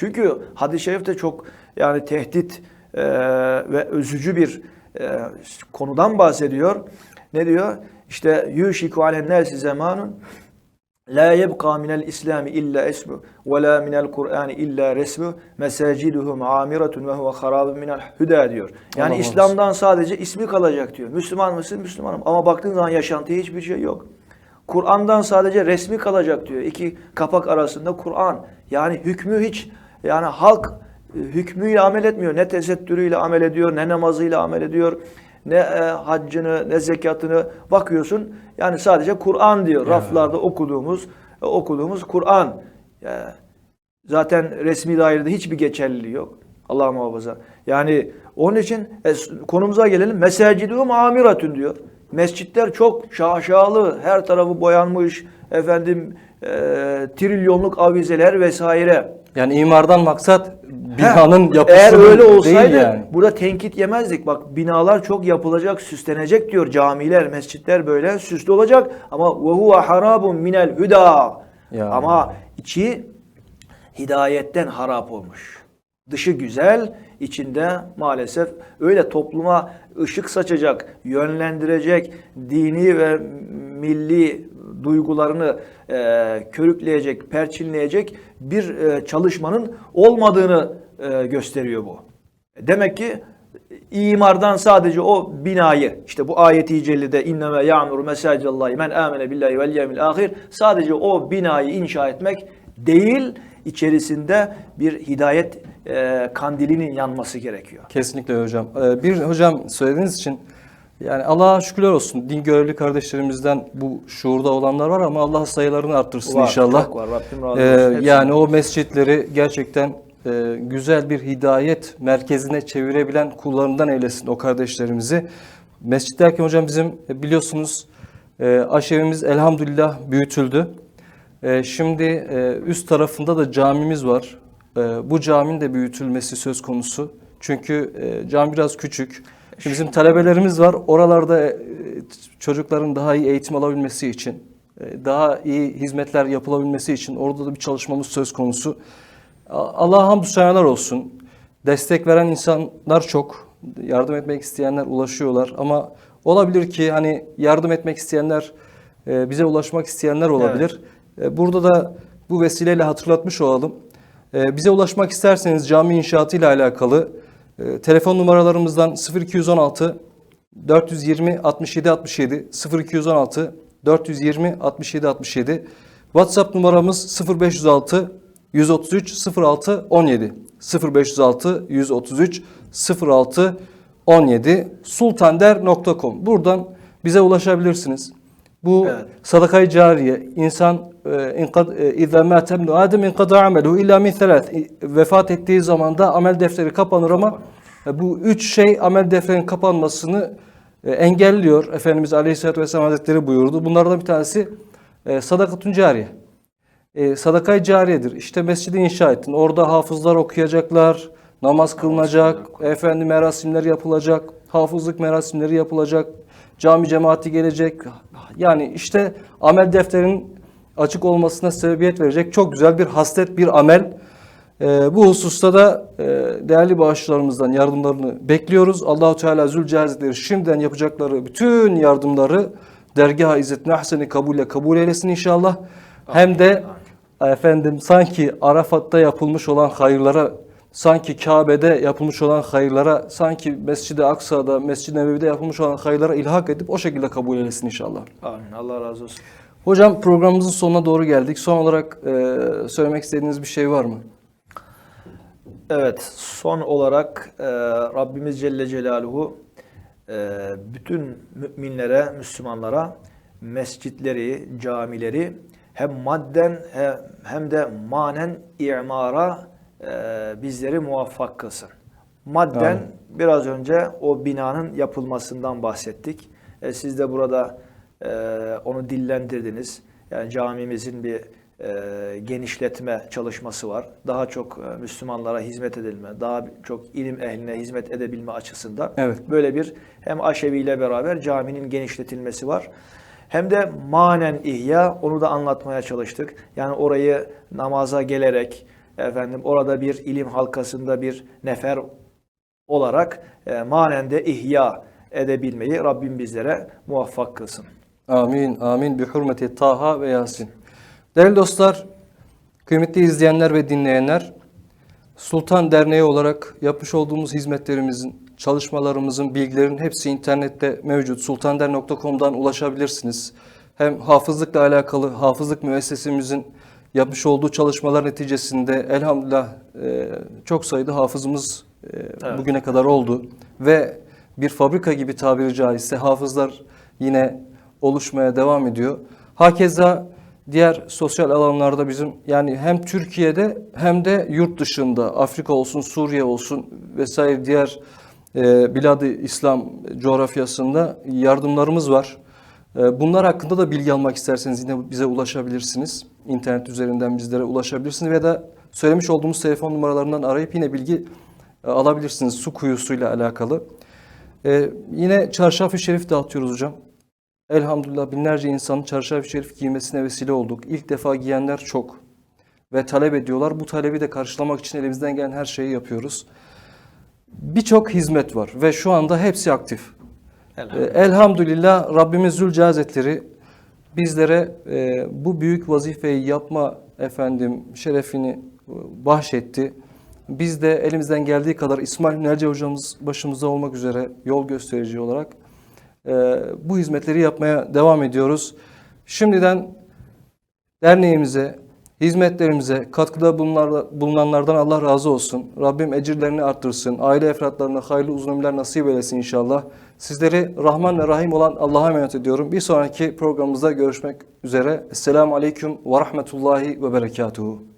Çünkü hadis-i şerifte çok yani tehdit e, ve özücü bir e, konudan bahsediyor. Ne diyor? İşte yuşiku alen nasi zamanun La yebqa minel İslami illa esmu ve la minel Kur'ani illa resmu mesaciduhum amiratun ve huve harabun minel huda diyor. Yani Allah İslam'dan sadece ismi kalacak diyor. Müslüman mısın? Müslümanım. Ama baktığın zaman yaşantıya hiçbir şey yok. Kur'an'dan sadece resmi kalacak diyor. İki kapak arasında Kur'an. Yani hükmü hiç yani halk e, hükmüyle amel etmiyor. Ne tesettürüyle amel ediyor, ne namazıyla amel ediyor, ne e, haccını, ne zekatını bakıyorsun. Yani sadece Kur'an diyor. Raflarda okuduğumuz e, okuduğumuz Kur'an. Ya, zaten resmi dairede hiçbir geçerliliği yok. Allah muhafaza. Yani onun için e, konumuza gelelim. Mesacidum amiratun diyor. Mescitler çok şaşalı, her tarafı boyanmış, efendim e, trilyonluk avizeler vesaire. Yani imardan maksat binanın Heh, yapısı Eğer öyle değil olsaydı yani. burada tenkit yemezdik. Bak binalar çok yapılacak, süslenecek diyor. Camiler, mescitler böyle süslü olacak. Ama ve huve harabun minel huda. Ama içi hidayetten harap olmuş. Dışı güzel, içinde maalesef öyle topluma ışık saçacak, yönlendirecek, dini ve milli duygularını e, körükleyecek, perçinleyecek bir e, çalışmanın olmadığını e, gösteriyor bu. Demek ki imardan sadece o binayı işte bu ayeti cellide inneme ya'muru mesacidallahi men amene billahi vel yevmil ahir sadece o binayı inşa etmek değil içerisinde bir hidayet e, kandilinin yanması gerekiyor. Kesinlikle hocam. Ee, bir hocam söylediğiniz için yani Allah'a şükürler olsun. Din görevli kardeşlerimizden bu şuurda olanlar var ama Allah sayılarını arttırsın Var, inşallah. var. Rabbim razı Ee, olsun. Hepsinden. yani o mescitleri gerçekten e, güzel bir hidayet merkezine çevirebilen kullarından eylesin o kardeşlerimizi. Mescit derken hocam bizim e, biliyorsunuz e, aşevimiz elhamdülillah büyütüldü. E, şimdi e, üst tarafında da camimiz var. E, bu caminin de büyütülmesi söz konusu. Çünkü e, cami biraz küçük. Şimdi bizim talebelerimiz var. Oralarda e, çocukların daha iyi eğitim alabilmesi için, e, daha iyi hizmetler yapılabilmesi için orada da bir çalışmamız söz konusu. Allah'a hamdü senalar olsun. Destek veren insanlar çok. Yardım etmek isteyenler ulaşıyorlar ama olabilir ki hani yardım etmek isteyenler e, bize ulaşmak isteyenler olabilir. E, Burada da bu vesileyle hatırlatmış olalım. Bize ulaşmak isterseniz cami inşaatı ile alakalı e, telefon numaralarımızdan 0216 420 67 67 0216 420 67 67 WhatsApp numaramız 0506 133 06 17 0506 133 06 17 sultander.com buradan bize ulaşabilirsiniz. Bu Evet. sadakayı cariye insan e, e, mâte ibnu Adem inkada ameluhu illa min selâth. E, Vefat ettiği zaman da amel defteri kapanır ama e, bu üç şey amel defterinin kapanmasını engelliyor. Efendimiz Aleyhisselatü Vesselam Hazretleri buyurdu. Bunlardan bir tanesi sadakatun cariye. Sadakayı cariyedir. İşte mescidi inşa ettin. Orada hafızlar okuyacaklar, namaz kılınacak, efendi merasimleri yapılacak, hafızlık merasimleri yapılacak, cami cemaati gelecek. Yani işte amel defterinin açık olmasına sebebiyet verecek çok güzel bir haslet, bir amel. E, bu hususta da e, değerli bağışçılarımızdan yardımlarını bekliyoruz. Allahu Teala Zülcelal Hazretleri şimdiden yapacakları bütün yardımları dergah-ı izzetine ahseni kabule kabul eylesin inşallah. Hem de efendim sanki Arafat'ta yapılmış olan hayırlara, sanki Kabe'de yapılmış olan hayırlara, sanki Mescid-i Aksa'da, Mescid-i Nebevi'de yapılmış olan hayırlara ilhak edip o şekilde kabul eylesin inşallah. Amin. Allah razı olsun. Hocam programımızın sonuna doğru geldik. Son olarak e, söylemek istediğiniz bir şey var mı? Evet, son olarak e, Rabbimiz Celle Celaluhu e, bütün müminlere, Müslümanlara mescitleri, camileri hem madden hem, de manen imara bizleri muvaffak kılsın. Madden Amin. biraz önce o binanın yapılmasından bahsettik. E, siz de burada e, onu dillendirdiniz. Yani camimizin bir e, genişletme çalışması var. Daha çok e, Müslümanlara hizmet edilme, daha çok ilim ehline hizmet edebilme açısından Evet. böyle bir hem aşevi ile beraber caminin genişletilmesi var. Hem de manen ihya onu da anlatmaya çalıştık. Yani orayı namaza gelerek efendim orada bir ilim halkasında bir nefer olarak e, manen de ihya edebilmeyi Rabbim bizlere muvaffak kılsın. Amin, amin. Bi hürmeti Taha ve Yasin. Değerli dostlar, kıymetli izleyenler ve dinleyenler, Sultan Derneği olarak yapmış olduğumuz hizmetlerimizin, çalışmalarımızın, bilgilerin hepsi internette mevcut. sultanderneği.com'dan ulaşabilirsiniz. Hem hafızlıkla alakalı hafızlık müessesemizin yapmış olduğu çalışmalar neticesinde elhamdülillah e, çok sayıda hafızımız e, bugüne kadar oldu. Ve bir fabrika gibi tabiri caizse hafızlar yine oluşmaya devam ediyor. Hakeza diğer sosyal alanlarda bizim yani hem Türkiye'de hem de yurt dışında Afrika olsun, Suriye olsun vesaire diğer e, Bilad-ı İslam coğrafyasında yardımlarımız var. E, bunlar hakkında da bilgi almak isterseniz yine bize ulaşabilirsiniz. İnternet üzerinden bizlere ulaşabilirsiniz ve de söylemiş olduğumuz telefon numaralarından arayıp yine bilgi e, alabilirsiniz su kuyusuyla alakalı. E, yine çarşaf-ı şerif dağıtıyoruz hocam. Elhamdülillah binlerce insanın çarşaf-ı şerif giymesine vesile olduk. İlk defa giyenler çok ve talep ediyorlar. Bu talebi de karşılamak için elimizden gelen her şeyi yapıyoruz. Birçok hizmet var ve şu anda hepsi aktif. Elhamdülillah. Ee, Elhamdülillah Rabbimiz Zülcazetleri bizlere e, bu büyük vazifeyi yapma efendim şerefini e, bahşetti. Biz de elimizden geldiği kadar İsmail Nerce hocamız başımızda olmak üzere yol gösterici olarak e, bu hizmetleri yapmaya devam ediyoruz. Şimdiden derneğimize, hizmetlerimize katkıda bulunanlar- bulunanlardan Allah razı olsun. Rabbim ecirlerini arttırsın. Aile efratlarına hayırlı uzun ömürler nasip eylesin inşallah. Sizleri Rahman ve Rahim olan Allah'a emanet ediyorum. Bir sonraki programımızda görüşmek üzere. Esselamu Aleyküm ve Rahmetullahi ve Berekatuhu.